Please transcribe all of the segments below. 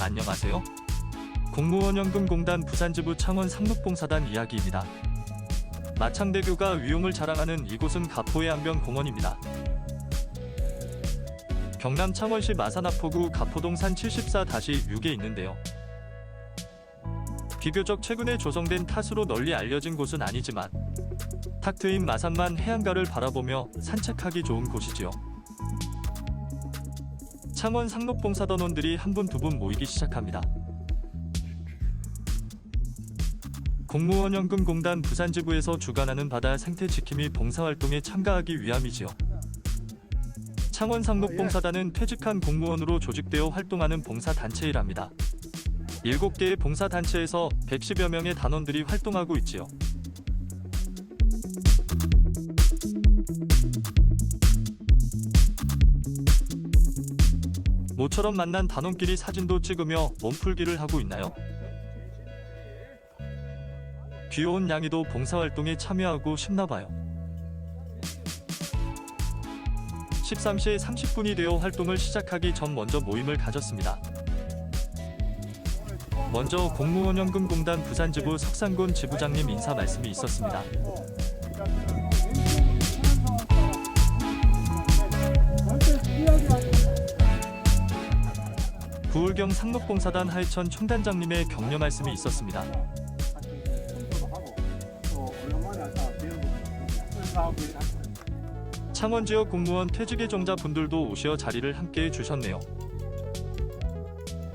안녕하세요. 공무원연금공단 부산지부 창원 상록봉사단 이야기입니다. 마창대교가 위용을 자랑하는 이곳은 가포의 안변공원입니다. 경남 창원시 마산하포구 가포동 산 74-6에 있는데요. 비교적 최근에 조성된 탓으로 널리 알려진 곳은 아니지만 탁 트인 마산만 해안가를 바라보며 산책하기 좋은 곳이지요. 창원 상록봉 사단원들이 한 분 두 분 모이기 시작합니다. 공무원연금공단 부산지부에서 주관하는 바다 생태 지킴이 봉사활동에 참가하기 위함이지요. 창원 상록봉사단은 퇴직한 공무원으로 조직되어 활동하는 봉사단체이랍니다. 7개의 봉사단체에서 110여 명의 단원들이 활동하고 있지요. 모처럼 만난 단원끼리 사진도 찍으며 몸풀기를 하고 있나요? 귀여운 양이도 봉사활동에 참여하고 싶나봐요. 13시 30분이 되어 활동을 시작하기 전 먼저 모임을 가졌습니다. 먼저 공무원연금공단 부산지부 석상곤 지부장님 인사 말씀이 있었습니다. 구울경 상록봉사단 하해천 총단장님의 격려 말씀이 있었습니다. 창원 지역 공무원 퇴직 예정자 분들도 오시어 자리를 함께해 주셨네요.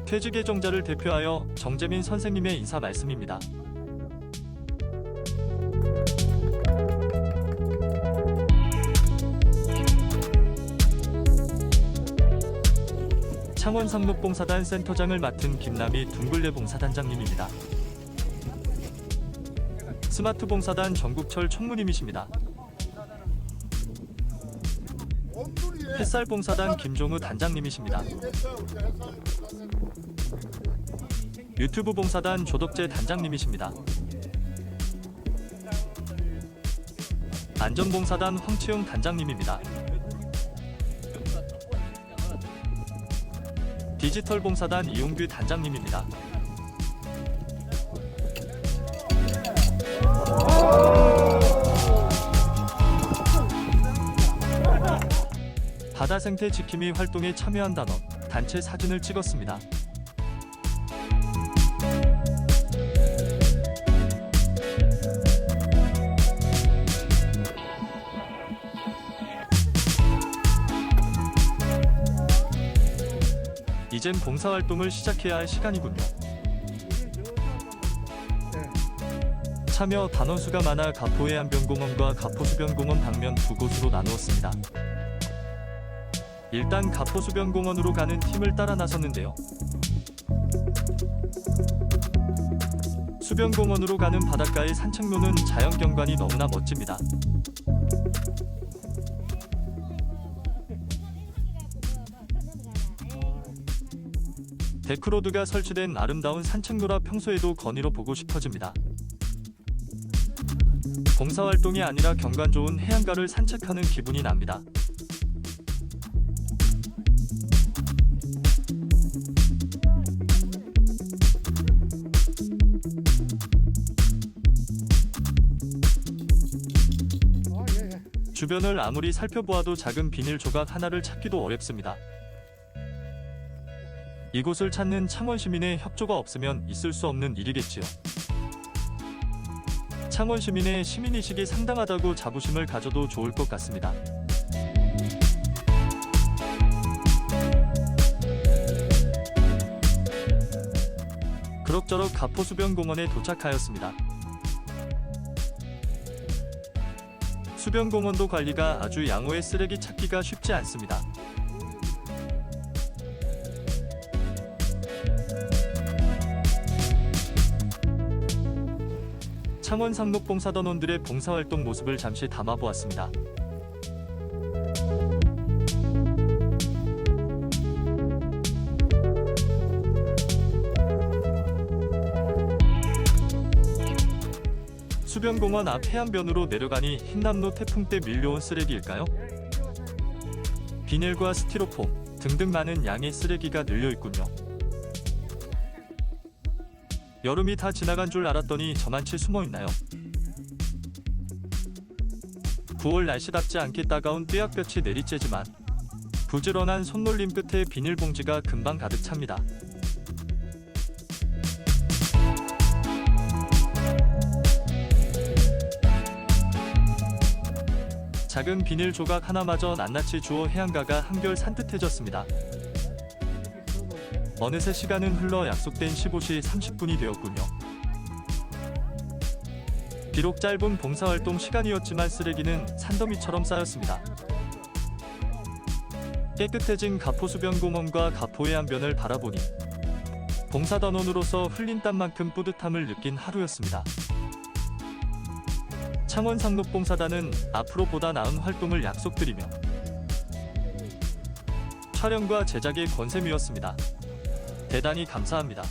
퇴직 예정자를 대표하여 정재민 선생님의 인사 말씀입니다. 창원 상록봉사단 센터장을 맡은 김남희 둥글레 봉사단장님입니다. 스마트 봉사단 전국철 총무님이십니다. 햇살 봉사단 김종우 단장님이십니다. 유튜브 봉사단 조덕재 단장님이십니다. 안전봉사단 황치용 단장님입니다. 디지털 봉사단 이용규 단장님입니다. 바다 생태 지킴이 활동에 참여한 단원 단체 사진을 찍었습니다. 이젠 봉사활동을 시작해야 할 시간이군요. 참여 단원 수가 많아 가포의 안변공원과 가포수변공원 방면 두 곳으로 나누었습니다. 일단 가포수변공원으로 가는 팀을 따라 나섰는데요. 수변공원으로 가는 바닷가의 산책로는 자연경관이 너무나 멋집니다. 데크로드가 설치된 아름다운 산책로라 평소에도 거니로 보고 싶어집니다. 봉사활동이 아니라 경관 좋은 해안가를 산책하는 기분이 납니다. 주변을 아무리 살펴보아도 작은 비닐 조각 하나를 찾기도 어렵습니다. 이곳을 찾는 창원 시민의 협조가 없으면 있을 수 없는 일이겠지요. 창원 시민의 시민의식이 상당하다고 자부심을 가져도 좋을 것 같습니다. 그럭저럭 가포수변공원에 도착하였습니다. 수변공원도 관리가 아주 양호해 쓰레기 찾기가 쉽지 않습니다. 창원 상록 봉사단원들의 봉사활동 모습을 잠시 담아보았습니다. 수변공원 앞 해안변으로 내려가니 흰남노 태풍 때 밀려온 쓰레기일까요? 비닐과 스티로폼 등등 많은 양의 쓰레기가 늘려 있군요. 여름이 다 지나간 줄 알았더니 저만치 숨어 있나요? 9월 날씨답지 않게 따가운 뙤약볕이 내리쬐지만 부지런한 손놀림 끝에 비닐봉지가 금방 가득 찹니다. 작은 비닐 조각 하나마저 낱낱이 주워 해안가가 한결 산뜻해졌습니다. 어느새 시간은 흘러 약속된 15시 30분이 되었군요. 비록 짧은 봉사활동 시간이었지만 쓰레기는 산더미처럼 쌓였습니다. 깨끗해진 가포수변 공원과 가포해안변을 바라보니 봉사단원으로서 흘린 땀만큼 뿌듯함을 느낀 하루였습니다. 창원 상록봉사단은 앞으로 보다 나은 활동을 약속드리며 촬영과 제작의 권샘이었습니다. 대단히 감사합니다.